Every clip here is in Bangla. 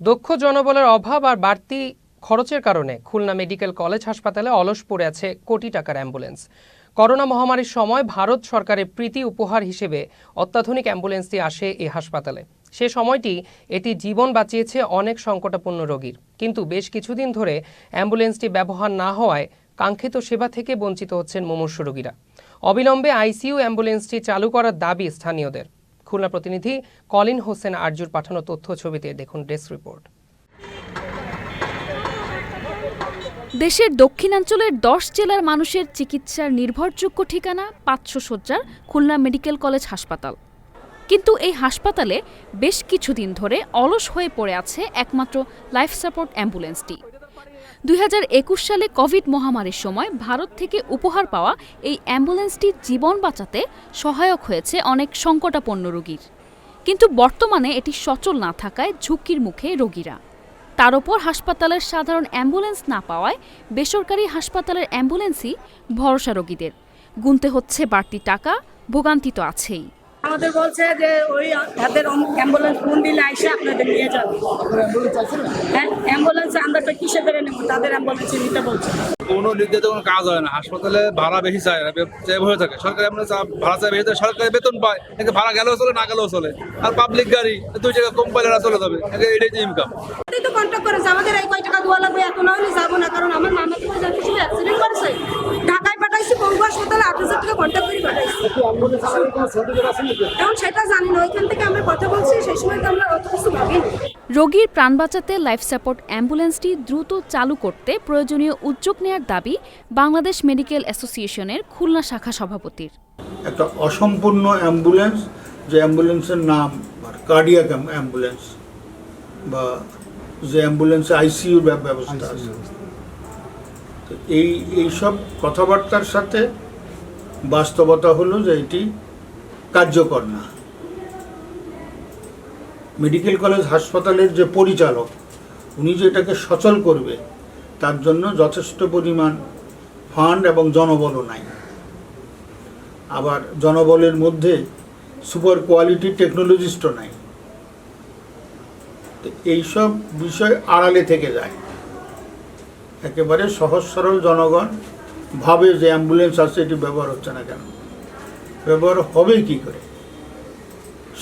দক্ষ জনবলের অভাব আর বাড়তি খরচের কারণে খুলনা মেডিকেল কলেজ হাসপাতালে অলস পড়ে আছে কোটি টাকার অ্যাম্বুলেন্স। করোনা মহামারীর সময় ভারত সরকারের প্রীতি উপহার হিসেবে অত্যাধুনিক অ্যাম্বুলেন্সটি আসে এই হাসপাতালে। সে সময়টি এটি জীবন বাঁচিয়েছে অনেক সংকটাপন্ন রোগীর। কিন্তু বেশ কিছুদিন ধরে অ্যাম্বুলেন্সটি ব্যবহার না হওয়ায় কাঙ্ক্ষিত সেবা থেকে বঞ্চিত হচ্ছেন মুমূর্ষ রোগীরা। অবিলম্বে আইসিইউ অ্যাম্বুলেন্সটি চালু করার দাবি স্থানীয়দের। খুলনা প্রতিনিধি কলিন হোসেন আরজুর পাঠানো তথ্য ছবিতে দেখুন ডেস্ক রিপোর্ট। দেশের দক্ষিণাঞ্চলের দশ জেলার মানুষের চিকিৎসার নির্ভরযোগ্য ঠিকানা পাঁচশো শয্যার খুলনা মেডিকেল কলেজ হাসপাতাল। কিন্তু এই হাসপাতালে বেশ কিছুদিন ধরে অলস হয়ে পড়ে আছে একমাত্র লাইফ সাপোর্ট অ্যাম্বুলেন্সটি। দুই হাজার একুশ সালে কোভিড মহামারীর সময় ভারত থেকে উপহার পাওয়া এই অ্যাম্বুলেন্সটি জীবন বাঁচাতে সহায়ক হয়েছে অনেক সংকটাপন্ন রোগীর। কিন্তু বর্তমানে এটি সচল না থাকায় ঝুঁকির মুখে রোগীরা। তার ওপর হাসপাতালের সাধারণ অ্যাম্বুলেন্স না পাওয়ায় বেসরকারি হাসপাতালের অ্যাম্বুলেন্সই ভরসা রোগীদের। গুনতে হচ্ছে বাড়তি টাকা, ভোগান্তি তো আছেই। আমাদের বলছে যে ওই তাদের অ্যাম্বুলেন্স ফোন দিলে আইসে আপনাদের নিয়ে যাবে। হ্যাঁ অ্যাম্বুলেন্স আমরা তো কিসে করে নেব? তাদের অ্যাম্বুলেন্সে নিতে বলছে। কোনো নির্ধারিত কোনো কাজ হয় না। হাসপাতালে ভাড়া বেশি চায় না চেয়ে হয়ে থাকে। সরকারি আমরা ভাড়া চাই বেশি থাকে, সরকারি বেতন পায়। একে ভাড়া গেলেও চলে না গেলেও চলে। আর পাবলিক গাড়ি দুই জায়গায় কম পাইলে চলে যাবে। এটাই যে ইনকাম তো কন্ট্যাক্ট করেছে। আমাদের এই কয় টাকা দেওয়া লাগবে? এত না হলে যাব না কারণ আমার মামা তো জানি কিছু অ্যাক্সিডেন্ট করেছে ঢাকায় পাঠাইছি পঙ্গু হাসপাতালে আট হাজার টাকা কন্ট্যাক্ট করে সেটা জানি না ওইখান থেকে আমরা কথা বলছি সেই সময় তো আমরা অত কিছু ভাবিনি। রোগীর প্রাণ বাঁচাতে লাইফ সাপোর্ট অ্যাম্বুলেন্সটি দ্রুত চালু করতে প্রয়োজনীয় উদ্যোগ নেয়ার দাবি বাংলাদেশ মেডিকেল অ্যাসোসিয়েশনের খুলনা শাখা সভাপতির। একটা অসম্পূর্ণ অ্যাম্বুলেন্স যে অ্যাম্বুলেন্সের নাম কার্ডিয়াক অ্যাম্বুলেন্স বা যে অ্যাম্বুলেন্সে আইসিইউর ব্যবস্থা আছে। এই এইসব কথাবার্তার সাথে বাস্তবতা হলো যে এটি কার্যকর না। মেডিকেল কলেজ হাসপাতালের যে পরিচালক, উনি যে এটাকে সচল করবে, তার জন্য যথেষ্ট পরিমাণ ফান্ড এবং জনবলও নাই। আবার জনবলের মধ্যে সুপার কোয়ালিটি টেকনোলজিস্টও নাই। তো এইসব বিষয় আড়ালে থেকে যায়। একেবারে সহজ সরল জনগণ ভাবে যে অ্যাম্বুলেন্স আছে এটি ব্যবহার হচ্ছে না কেন? ব্যবহার হবে কি করে?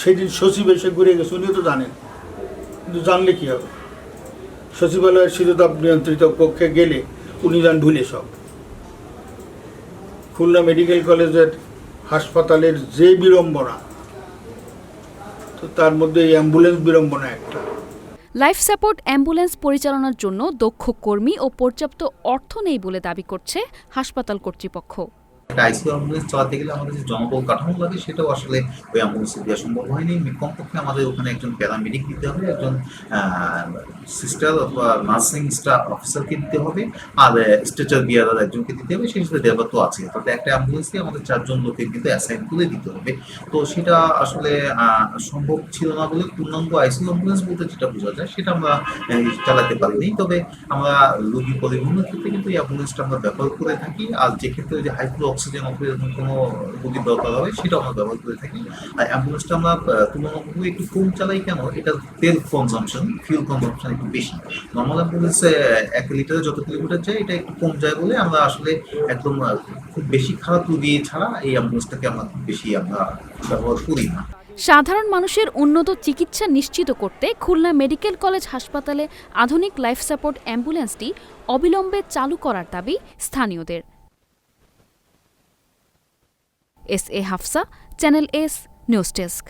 সেদিন সচিব এসে ঘুরে গেছে, উনিও তো জানেন। কিন্তু জানলে কি হবে? সচিবালয়ের শীততাপ নিয়ন্ত্রিত কক্ষে গেলে উনি যান ঢুলে সব। খুলনা মেডিকেল কলেজের হাসপাতালের যে বিড়ম্বনা, তো তার মধ্যে এই অ্যাম্বুলেন্স বিড়ম্বনা একটা। লাইফ সাপোর্ট অ্যাম্বুলেন্স পরিচালনার জন্য দক্ষ কর্মী ও পর্যাপ্ত অর্থ নেই বলে দাবি করছে হাসপাতাল কর্তৃপক্ষ। একটা আইসিইউ অ্যাম্বুলেন্স চালাতে গেলে আমাদের যে জনবল কাঠামো লাগে, সেটাও আসলে ওই অ্যাম্বুলেন্সে দেওয়া সম্ভব হয়নি। কমপক্ষে আমাদের ওখানে একজন প্যারামেডিক দিতে হবে, একজন সিস্টার অথবা নার্সিং স্টাফ অফিসারকে দিতে হবে, আর স্ট্রেচার বিয়ারার একজনকে দিতে হবে, সেই হিসেবে দেওয়া তো আছে। তাতে একটা অ্যাম্বুলেন্সকে আমাদের চারজন লোকে কিন্তু অ্যাসাইন করে দিতে হবে। তো সেটা আসলে সম্ভব ছিল না বলে পূর্ণাঙ্গ আইসিইউ অ্যাম্বুলেন্স বলতে যেটা বোঝা যায়, সেটা আমরা চালাতে পারিনি। তবে আমরা রোগী পরিবহনের ক্ষেত্রে কিন্তু এই অ্যাম্বুলেন্সটা আমরা ব্যবহার করে থাকি। আর যে ক্ষেত্রে যে হাইপ্রো অক্সিজেন অক্সিজেন কোনো রোগীর দরকার হবে সেটা আমরা ব্যবহার করে থাকি। আর অ্যাম্বুলেন্সটা আমরা আহ, তুলনামূলকভাবে একটু কম চালাই কেন? এটা তেল কনজাম্পশন ফিউল কনজাম্পশন একটু বেশি। নর্মাল অ্যাম্বুলেন্সে এক লিটারে যত কিলোমিটার যায় এটা একটু কম যায় বলে আমরা আসলে একদম খুব বেশি খারাপ রোগী ছাড়া এই অ্যাম্বুলেন্সটাকে আমরা খুব বেশি আমরা ব্যবহার করি না। সাধারণ মানুষের উন্নত চিকিৎসা নিশ্চিত করতে খুলনা মেডিকেল কলেজ হাসপাতালে আধুনিক লাইফ সাপোর্ট অ্যাম্বুলেন্সটি অবিলম্বে চালু করার দাবি স্থানীয়দের। S A Hafsa channel S news desk